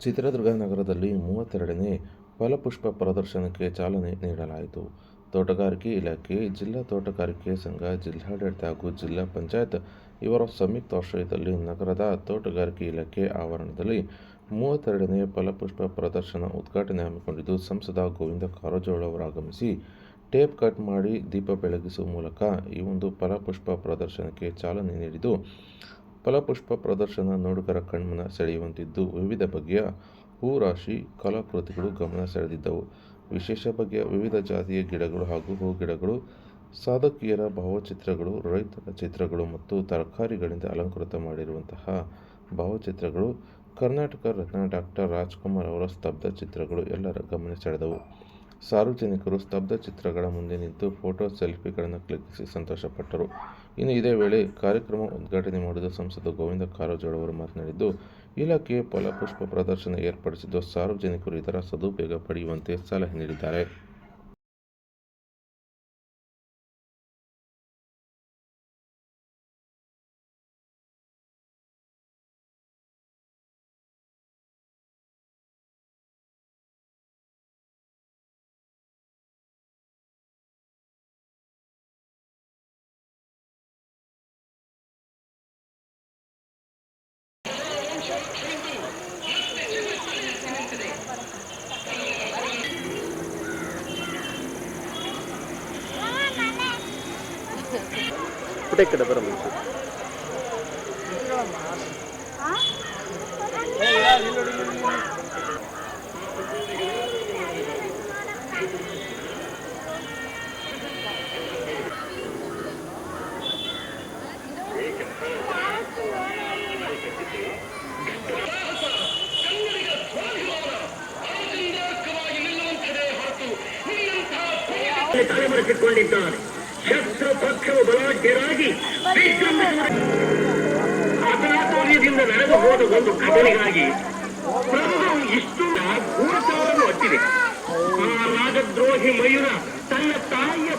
ಚಿತ್ರದುರ್ಗ ನಗರದಲ್ಲಿ ಮೂವತ್ತೆರಡನೇ ಫಲಪುಷ್ಪ ಪ್ರದರ್ಶನಕ್ಕೆ ಚಾಲನೆ ನೀಡಲಾಯಿತು. ತೋಟಗಾರಿಕೆ ಇಲಾಖೆ, ಜಿಲ್ಲಾ ತೋಟಗಾರಿಕೆ ಸಂಘ, ಜಿಲ್ಲಾಡಳಿತ ಹಾಗೂ ಜಿಲ್ಲಾ ಪಂಚಾಯತ್ ಇವರ ಸಂಯುಕ್ತಾಶ್ರಯದಲ್ಲಿ ನಗರದ ತೋಟಗಾರಿಕೆ ಇಲಾಖೆ ಆವರಣದಲ್ಲಿ ಮೂವತ್ತೆರಡನೇ ಫಲಪುಷ್ಪ ಪ್ರದರ್ಶನ ಉದ್ಘಾಟನೆ ಹಮ್ಮಿಕೊಂಡಿದ್ದು, ಸಂಸದ ಗೋವಿಂದ ಕಾರಜೋಳ ಅವರು ಆಗಮಿಸಿ ಟೇಪ್ ಕಟ್ ಮಾಡಿ ದೀಪ ಬೆಳಗಿಸುವ ಮೂಲಕ ಈ ಒಂದು ಫಲಪುಷ್ಪ ಪ್ರದರ್ಶನಕ್ಕೆ ಚಾಲನೆ ನೀಡಿದ್ದು ಫಲಪುಷ್ಪ ಪ್ರದರ್ಶನ ನೋಡುಗರ ಕಣ್ಮನ ಸೆಳೆಯುವಂತಿದ್ದು ವಿವಿಧ ಬಗೆಯ ಹೂರಾಶಿ ಕಲಾಕೃತಿಗಳು ಗಮನ ಸೆಳೆದಿದ್ದವು. ವಿಶೇಷ ಬಗೆಯ ವಿವಿಧ ಜಾತಿಯ ಗಿಡಗಳು ಹಾಗೂ ಹೂ ಗಿಡಗಳು ಸಾಧಕಿಯರ ಭಾವಚಿತ್ರಗಳು ರೈತರ ಚಿತ್ರಗಳು ಮತ್ತು ತರಕಾರಿಗಳಿಂದ ಅಲಂಕೃತ ಮಾಡಿರುವಂತಹ ಭಾವಚಿತ್ರಗಳು, ಕರ್ನಾಟಕ ರತ್ನ ಡಾಕ್ಟರ್ ರಾಜ್ಕುಮಾರ್ ಅವರ ಸ್ತಬ್ಧ ಚಿತ್ರಗಳು ಎಲ್ಲರ ಗಮನ ಸೆಳೆದವು. ಸಾರ್ವಜನಿಕರು ಸ್ತಬ್ಧ ಚಿತ್ರಗಳ ಮುಂದೆ ನಿಂತು ಫೋಟೋ ಸೆಲ್ಫಿಗಳನ್ನು ಕ್ಲಿಕ್ಕಿಸಿ ಸಂತೋಷಪಟ್ಟರು. ಇನ್ನು ಇದೇ ವೇಳೆ ಕಾರ್ಯಕ್ರಮ ಉದ್ಘಾಟನೆ ಮಾಡಿದ ಸಂಸದ ಗೋವಿಂದ ಕಾರಜೋಳ ಅವರು ಮಾತನಾಡಿದ್ದು ಇಲಾಖೆ ಫಲಪುಷ್ಪ ಪ್ರದರ್ಶನ ಏರ್ಪಡಿಸಿದ್ದು, ಸಾರ್ವಜನಿಕರು ಇದರ ಸದುಪಯೋಗ ಪಡೆಯುವಂತೆ ಸಲಹೆ ನೀಡಿದ್ದಾರೆ. ಪುಟ ಈ ಕಡೆ ಬರೋ ಮುಂಚೆ ಪಕ್ಷ ಬಲಾಢ್ಯರಾಗಿ ಆತನಾತೋರ್ಯದಿಂದ ನಡೆದು ಹೋದ ಒಂದು ಘಟನೆಗಾಗಿ ಪ್ರಭು ಇಷ್ಟು ಭೂತವನ್ನು ಒಟ್ಟಿದೆ ಆ ರಾಜದ್ರೋಹಿ ಮಯೂರ ತನ್ನ ತಾಯಿಯ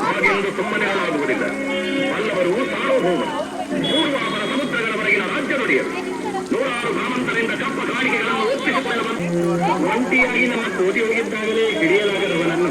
ಹಾಗೆಂದು ಸುಮ್ಮನೆ ಆಗುವುದಿಲ್ಲ. ಅಲ್ಲವರು ಸಾರ್ವಭೌಮ ಪೂರ್ವಾಪರ ಸಮುದ್ರಗಳವರೆಗಿನ ರಾಜ್ಯ ನುಡಿಯರು. ನೂರಾರು ಸಾಮಂತರಿಂದ ಕಪ್ಪ ಕಾಣಿಕೆಗಳನ್ನು ಒಪ್ಪಿಸಿಕೊಂಡು ಬಂದು ಒಂಟಿಯಾಗಿ ನಮ್ಮ ಕೋಟಿ ಹೋಗಿದ್ದಾಗಲೇ ಹಿಡಿಯಲಾಗದವನನ್ನು.